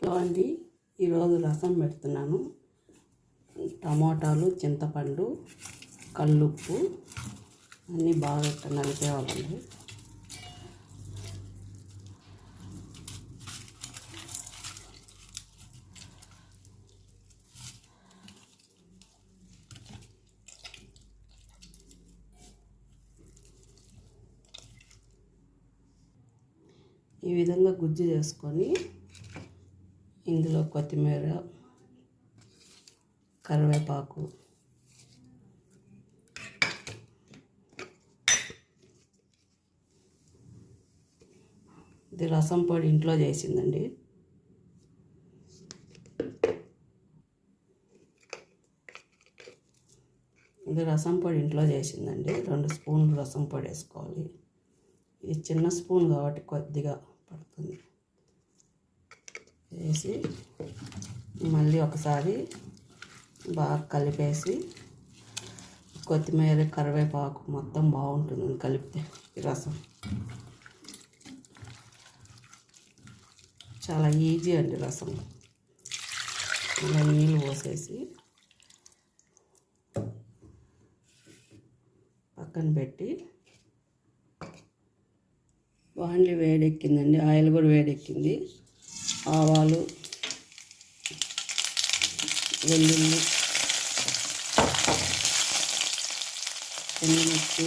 Hello అండి ఈరోజు రసం పెడుతున్నాను. టమోటాలు చింతపండు కల్లుప్పు అన్నీ బాగా నలిపేవాళ్ళండి. ఈ విధంగా గుజ్జు చేసుకొని ఇందులో కొత్తిమీర కరివేపాకు ఇది రసం పొడి ఇంట్లో చేసిందండి. ఇది రసం పొడి ఇంట్లో చేసిందండి. రెండు స్పూన్లు రసం పొడి వేసుకోవాలి. ఇది చిన్న స్పూన్ కాబట్టి కొద్దిగా పడుతుంది. వేసి మళ్ళీ ఒకసారి బాగా కలిపేసి కొత్తిమీర కరివేపాకు మొత్తం బాగుంటుంది కలిపితే ఈ రసం. చాలా ఈజీ అండి రసం. ఇలా నీళ్ళు పోసేసి పక్కన పెట్టి బాండ్లీ వేడెక్కిందండి ఆయిల్ కూడా వేడెక్కింది. ఆవాలు వెల్లుల్లి ఎండుమిర్చి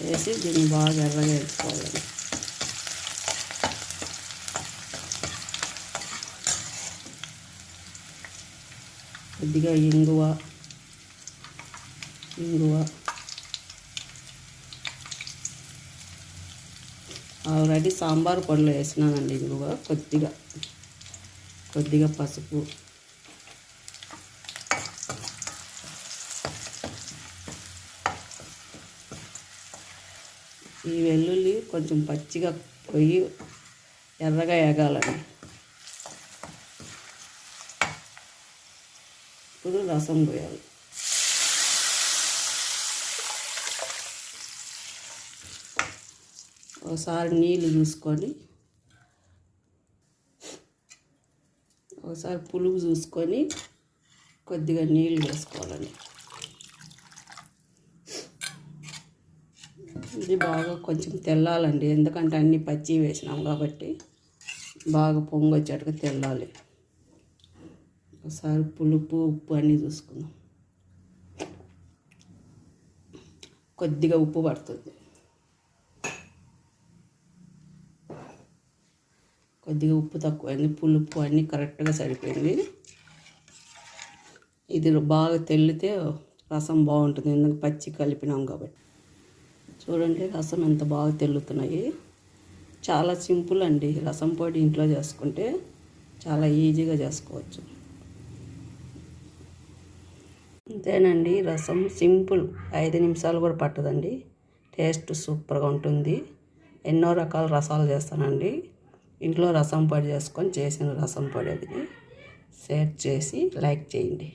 వేసి దీన్ని బాగా ఎర్రగా కొద్దిగా ఇంగువ ఇంగువ ఆల్రెడీ సాంబార్ పండ్లు వేసినానండి ఇంగువ కొద్దిగా. కొద్దిగా పసుపు. ఈ వెల్లుల్లి కొంచెం పచ్చిగా పోయి ఎర్రగా ఎగాలండి ఇప్పుడు రసం పోయాలి. ఒకసారి నీళ్ళు చూసుకొని ఒకసారి పులుగు చూసుకొని కొద్దిగా నీళ్ళు వేసుకోవాలండి. ఇది బాగా కొంచెం తెల్లాలండి ఎందుకంటే అన్ని పచ్చి వేసినాం కాబట్టి బాగా పొంగొచ్చేట్టుగా తెల్లాలి. ఒకసారి పులుపు ఉప్పు అన్నీ చూసుకుందాం. కొద్దిగా ఉప్పు పడుతుంది. కొద్దిగా ఉప్పు తక్కువైంది పులుపు అన్నీ కరెక్ట్గా సరిపోయింది. ఇది బాగా తెల్లితే రసం బాగుంటుంది. ఎందుకంటే పచ్చి కలిపినాం కాబట్టి. చూడండి రసం ఎంత బాగా తెల్లుతున్నాయి. చాలా సింపుల్ అండి. రసం పొడి ఇంట్లో చేసుకుంటే చాలా ఈజీగా చేసుకోవచ్చు. అంతేనండి. రసం సింపుల్. ఐదు నిమిషాలు కూడా పట్టదండి. టేస్ట్ సూపర్గా ఉంటుంది. ఎన్నో రకాల రసాలు చేస్తానండి. ఇంట్లో రసం పొడి చేసుకొని చేసిన రసం పొడి అది. షేర్ చేసి లైక్ చేయండి.